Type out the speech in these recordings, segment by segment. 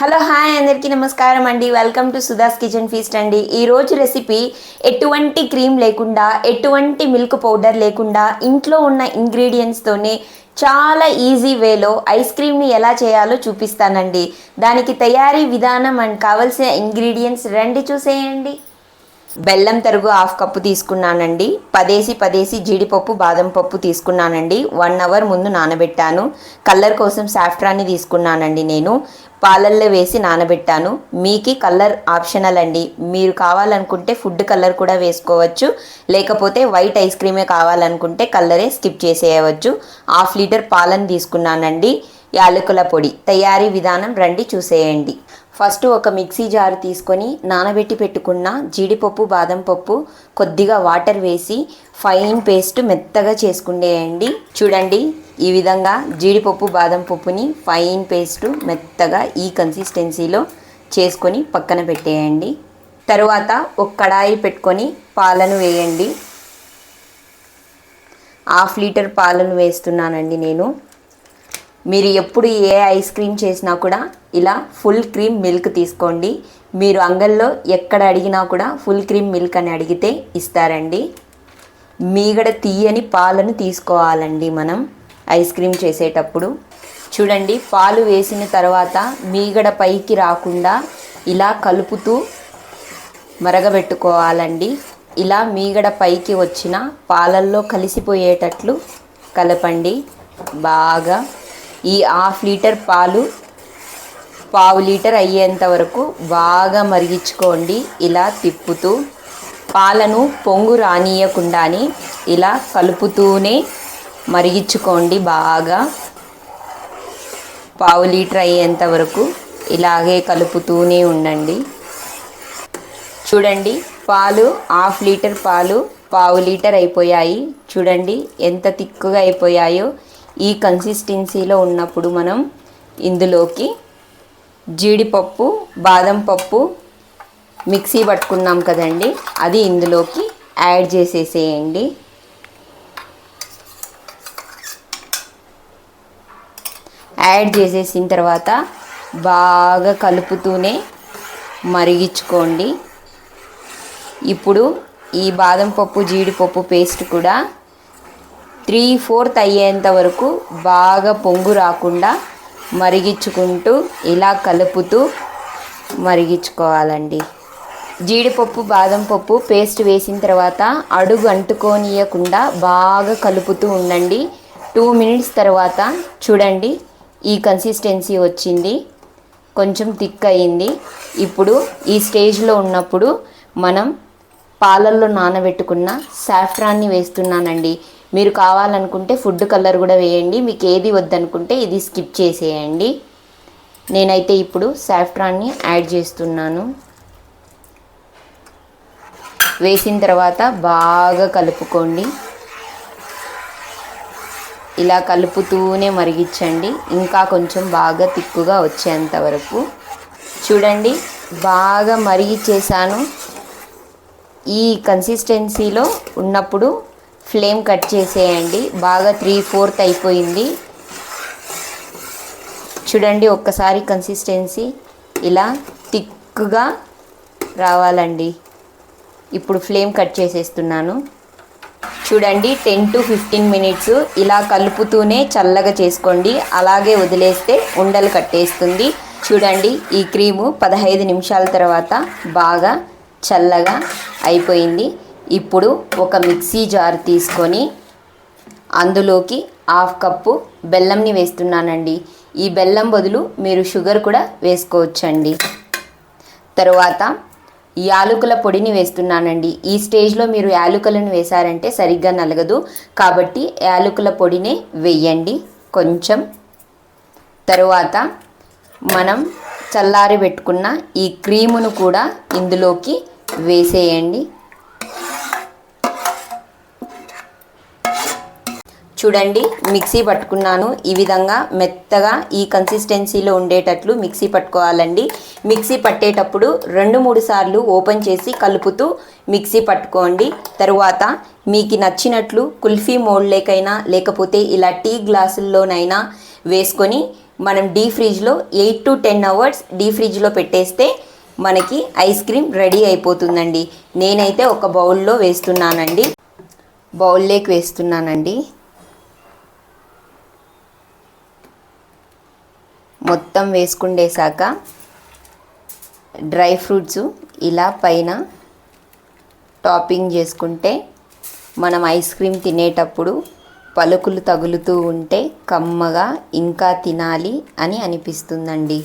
Hello hi అందరికీ నమస్కారం అండి. Welcome to Sudha's kitchen feast అండి. ఈ రోజు రెసిపీ ఎటువంటి క్రీమ్ లేకుండా ఎటువంటి మిల్క్ పౌడర్ లేకుండా ఇంట్లో ఉన్న ఇంగ్రీడియంట్స్తోనే చాలా ఈజీ వేలో ఐస్ క్రీమ్ని ఎలా చేయాలో చూపిస్తానండి. దానికి తయారీ విధానం అండ్ కావలసిన ఇంగ్రీడియంట్స్ రండి చూసేయండి. బెల్లం తరుగు హాఫ్ కప్పు తీసుకున్నానండి. పదేసి పదేసి జీడిపప్పు బాదం పప్పు తీసుకున్నానండి. వన్ అవర్ ముందు నానబెట్టాను. కలర్ కోసం సాఫ్ట్రాన్ని తీసుకున్నానండి నేను. పాలల్లో వేసి నానబెట్టాను. మీకి కలర్ ఆప్షనల్ అండి. మీరు కావాలనుకుంటే ఫుడ్ కలర్ కూడా వేసుకోవచ్చు. లేకపోతే వైట్ ఐస్ క్రీమే కావాలనుకుంటే కలరే స్కిప్ చేసేయవచ్చు. హాఫ్ లీటర్ పాలను తీసుకున్నానండి. యాలకుల పొడి. తయారీ విధానం రండి చూసేయండి. ఫస్ట్ ఒక మిక్సీ జారు తీసుకొని నానబెట్టి పెట్టుకున్న జీడిపప్పు బాదం పప్పు కొద్దిగా వాటర్ వేసి ఫైన్ పేస్ట్ మెత్తగా చేసుకుండేయండి. చూడండి ఈ విధంగా జీడిపప్పు బాదం పప్పుని ఫైన్ పేస్ట్ మెత్తగా ఈ కన్సిస్టెన్సీలో చేసుకొని పక్కన పెట్టేయండి. తరువాత ఒక కడాయి పెట్టుకొని పాలను వేయండి. హాఫ్ లీటర్ పాలను వేస్తున్నానండి నేను. మీరు ఎప్పుడు ఏ ఐస్ క్రీమ్ చేసినా కూడా ఇలా ఫుల్ క్రీమ్ మిల్క్ తీసుకోండి. మీరు అంగల్లో ఎక్కడ అడిగినా కూడా ఫుల్ క్రీమ్ మిల్క్ అని అడిగితే ఇస్తారండి. మీగడ తీయని పాలను తీసుకోవాలండి మనం ఐస్ క్రీమ్ చేసేటప్పుడు. చూడండి పాలు వేసిన తర్వాత మీగడ పైకి రాకుండా ఇలా కలుపుతూ మరగబెట్టుకోవాలండి. ఇలా మీగడ పైకి వచ్చిన పాలల్లో కలిసిపోయేటట్లు కలపండి. బాగా ఈ హాఫ్ లీటర్ పాలు పావు లీటర్ అయ్యేంత వరకు బాగా మరిగించుకోండి. ఇలా తిప్పుతూ పాలను పొంగు రానియకుండానే ఇలా కలుపుతూనే మరిగించుకోండి బాగా. పావు లీటర్ అయ్యేంత వరకు ఇలాగే కలుపుతూనే ఉండండి. చూడండి పాలు హాఫ్ లీటర్ పాలు పావు లీటర్ అయిపోయాయి. చూడండి ఎంత తిక్కుగా అయిపోయాయో. ఈ కన్సిస్టెన్సీలో ఉన్నప్పుడు మనం ఇందులోకి జీడిపప్పు బాదం పప్పు మిక్సీ పట్టుకున్నాం కదండి. అది ఇందులోకి యాడ్ చేసేసేయండి. యాడ్ చేసేసిన తర్వాత బాగా కలుపుతూనే మరిగించుకోండి. ఇప్పుడు ఈ బాదం పప్పు జీడిపప్పు పేస్ట్ కూడా త్రీ ఫోర్త్ అయ్యేంత వరకు బాగా పొంగు రాకుండా మరిగించుకుంటూ ఇలా కలుపుతూ మరిగించుకోవాలండి. జీడిపప్పు బాదం పప్పు పేస్ట్ వేసిన తర్వాత అడుగు అంటుకోనియకుండా బాగా కలుపుతూ ఉండండి. టూ మినిట్స్ తర్వాత చూడండి ఈ కన్సిస్టెన్సీ వచ్చింది కొంచెం థిక్ అయింది ఇప్పుడు ఈ స్టేజ్లో ఉన్నప్పుడు మనం పాలల్లో నానబెట్టుకున్న సాఫ్రాన్ని వేస్తున్నానండి. మీరు కావాలనుకుంటే ఫుడ్ కలర్ కూడా వేయండి. మీకు ఏది వద్దనుకుంటే ఇది స్కిప్ చేసేయండి. నేనైతే ఇప్పుడు సాఫ్ట్రాన్ని యాడ్ చేస్తున్నాను. వేసిన తర్వాత బాగా కలుపుకోండి. ఇలా కలుపుతూనే మరిగించండి. ఇంకా కొంచెం బాగా తిక్కుగా వచ్చేంత వరకు. చూడండి బాగా మరిగిచ్చేసాను ఈ కన్సిస్టెన్సీలో ఉన్నప్పుడు ఫ్లేమ్ కట్ చేసేయండి. బాగా త్రీ ఫోర్త్ అయిపోయింది. చూడండి ఒక్కసారి కన్సిస్టెన్సీ ఇలా థిక్గా రావాలండి. ఇప్పుడు ఫ్లేమ్ కట్ చేసేస్తున్నాను. చూడండి టెన్ టు ఫిఫ్టీన్ మినిట్స్ ఇలా కలుపుతూనే చల్లగా చేసుకోండి. అలాగే వదిలేస్తే ఉండలు కట్టేస్తుంది. చూడండి ఈ క్రీము పదహైదు నిమిషాల తర్వాత బాగా చల్లగా అయిపోయింది. ఇప్పుడు ఒక మిక్సీ జార్ తీసుకొని అందులోకి హాఫ్ కప్పు బెల్లంని వేస్తున్నానండి. ఈ బెల్లం బదులు మీరు షుగర్ కూడా వేసుకోవచ్చండి. తరువాత యాలకుల పొడిని వేస్తున్నానండి. ఈ స్టేజ్లో మీరు యాలకులను వేశారంటే సరిగ్గా నలగదు. కాబట్టి యాలకుల పొడినే వేయండి కొంచెం. తరువాత మనం చల్లారి పెట్టుకున్న ఈ క్రీమును కూడా ఇందులోకి వేసేయండి. చూడండి మిక్సీ పట్టుకున్నాను. ఈ విధంగా మెత్తగా ఈ కన్సిస్టెన్సీలో ఉండేటట్లు మిక్సీ పట్టుకోవాలండి. మిక్సీ పట్టేటప్పుడు రెండు మూడు సార్లు ఓపెన్ చేసి కలుపుతూ మిక్సీ పట్టుకోండి. తరువాత మీకు నచ్చినట్లు కుల్ఫీ మోల్డ్లేకైనా లేకపోతే ఇలా టీ గ్లాసుల్లోనైనా వేసుకొని మనం డీ ఫ్రిడ్జ్లో eight to ten hours the ఫ్రిడ్జ్లో పెట్టేస్తే మనకి ఐస్ క్రీమ్ రెడీ అయిపోతుందండి. నేనైతే ఒక బౌల్లో వేస్తున్నానండి. బౌల్లోకి వేస్తున్నానండి. మొత్తం వేసుకుండేశాక డ్రై ఫ్రూట్స్ ఇలా పైన టాపింగ్ చేసుకుంటే మనం ఐస్ క్రీమ్ తినేటప్పుడు పలుకులు తగులుతూ ఉంటే కమ్మగా ఇంకా తినాలి అని అనిపిస్తుందండి.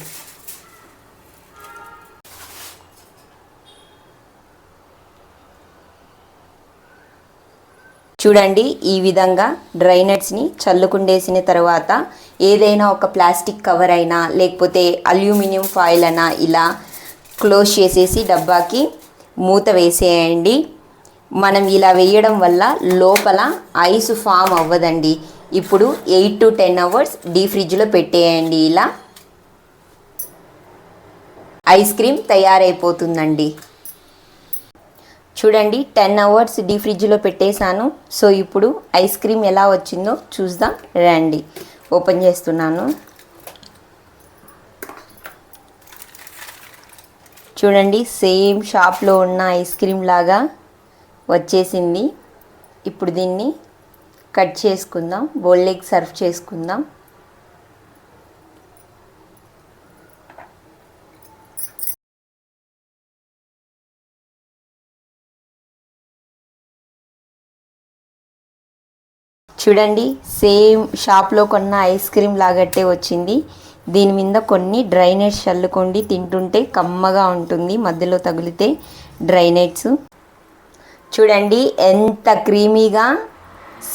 చూడండి ఈ విధంగా డ్రై నట్స్ని చల్లుకుండేసిన తర్వాత ఏదైనా ఒక ప్లాస్టిక్ కవర్ అయినా లేకపోతే అల్యూమినియం ఫాయిల్ అయినా ఇలా క్లోజ్ చేసేసి డబ్బాకి మూత వేసేయండి. మనం ఇలా వేయడం వల్ల లోపల ఐస్ ఫామ్ అవ్వదండి. ఇప్పుడు eight to ten hours D ఫ్రిడ్జ్లో పెట్టేయండి ఇలా. ఐస్ క్రీమ్ తయారైపోతుందండి. చూడండి టెన్ అవర్స్ డీ ఫ్రిడ్జ్లో పెట్టేశాను. సో ఇప్పుడు ఐస్ క్రీమ్ ఎలా వచ్చిందో చూద్దాం. రండి ఓపెన్ చేస్తున్నాను. చూడండి సేమ్ షాప్లో ఉన్న ఐస్ క్రీమ్ లాగా వచ్చేసింది. ఇప్పుడు దీన్ని కట్ చేసుకుందాం బౌల్లోకి సర్వ్ చేసుకుందాం. చూడండి సేమ్ షాప్లో కొన్న ఐస్ క్రీమ్ లాగట్టే వచ్చింది. దీని మీద కొన్ని డ్రైనేట్స్ చల్లుకోండి తింటుంటే కమ్మగా ఉంటుంది మధ్యలో తగిలితే డ్రైనేట్స్ చూడండి ఎంత క్రీమీగా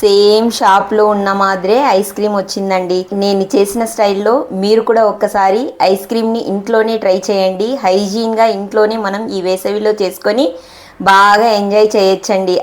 సేమ్ షాప్లో ఉన్న మాదిరే ఐస్ క్రీమ్ వచ్చిందండి. నేను చేసిన స్టైల్లో మీరు కూడా ఒక్కసారి ఐస్ క్రీమ్ని ఇంట్లోనే ట్రై చేయండి. హైజీన్గా ఇంట్లోనే మనం ఈ వేసవిలో చేసుకొని బాగా ఎంజాయ్ చేయొచ్చండి.